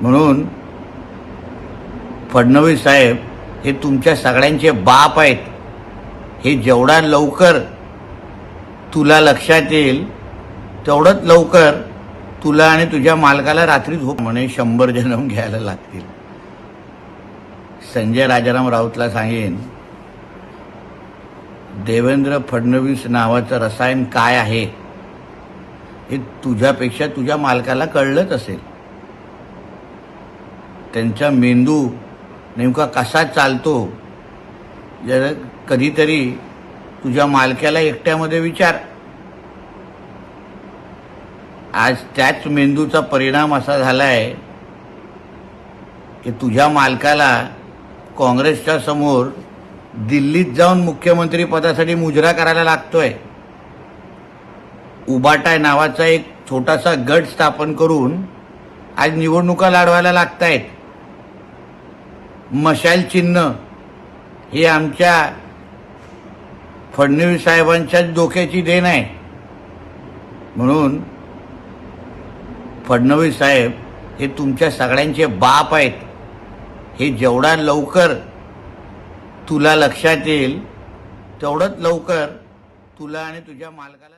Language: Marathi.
म्हणून फडणवीस साहेब हे तुमच्या सगळ्यांचे बाप आहेत. हे जेवढा लवकर तुला लक्षात येईल तेवढंच लवकर तुला आणि तुझ्या मालकाला रात्री झोप म्हणे शंभर जन्म घ्यायला लागतील. संजय राजाराम राऊतला सांगेन देवेंद्र फडणवीस नावाचं रसायन काय आहे हे तुझ्यापेक्षा तुझ्या मालकाला कळलंच असेल. त्यांचा मेंदू नेमका कसा चालतो? जर कधीतरी तुझ्या मालक्याला एकट्यामध्ये विचार. आज त्याच मेंदूचा परिणाम असा झाला आहे की तुझ्या मालकाला काँग्रेसच्या समोर दिल्लीत जाऊन मुख्यमंत्री पदासाठी मुजरा करायला लागतोय. उबाटाय नावाचा एक छोटासा गट स्थापन करून आज निवडणुका लढवायला लागतायत. मशाल चिन्ह हे आमच्या फडणवीस साहेबांच्याच डोक्याची देण आहे. म्हणून फडणवीस साहेब हे तुमच्या सगळ्यांचे बाप आहेत. हे जेवढा लवकर तुला लक्षात येईल तेवढंच लवकर तुला आणि तुझ्या मालकाला